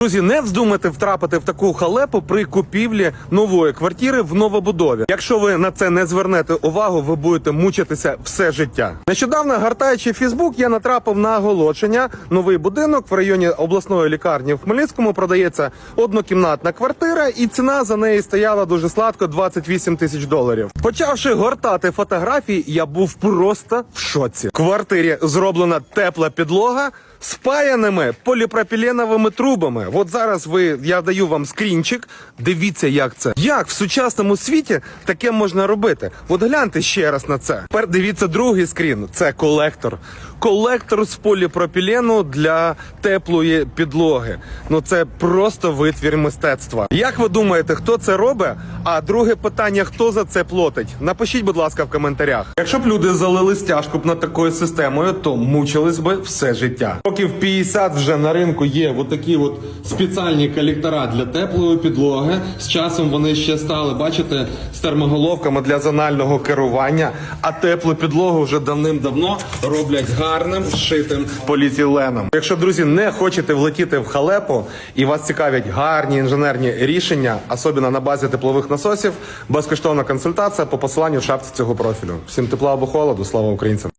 Друзі, не вздумайте втрапити в таку халепу при купівлі нової квартири в новобудові. Якщо ви на це не звернете увагу, ви будете мучитися все життя. Нещодавно гартаючи Фейсбук, я натрапив на оголошення. Новий будинок в районі обласної лікарні в Хмельницькому продається однокімнатна квартира, і ціна за неї стояла дуже сладко 28 тисяч доларів. Почавши гортати фотографії, я був просто в шоці. В квартирі зроблена тепла підлога. Спаяними поліпропіленовими трубами. От зараз ви я даю вам скрінчик. Дивіться, як це. Як в сучасному світі таке можна робити? От гляньте ще раз на це. Тепер дивіться другий скрін. Це колектор. Колектор з поліпропілену для теплої підлоги. Ну це просто витвір мистецтва. Як ви думаєте, хто це робить? А друге питання: хто за це платить? Напишіть, будь ласка, в коментарях. Якщо б люди залили стяжку б над такою системою, то мучились би все життя. Років 50 вже на ринку є от такі от спеціальні колектора для теплої підлоги. З часом вони ще стали, бачите, з термоголовками для зонального керування. А теплу підлогу вже давним-давно роблять гарним вшитим поліетиленом. Якщо друзі не хочете влетіти в халепу і вас цікавлять гарні інженерні рішення, особливо на базі теплових насосів, безкоштовна консультація по посиланню в шапці цього профілю. Всім тепла або холоду, слава українцям!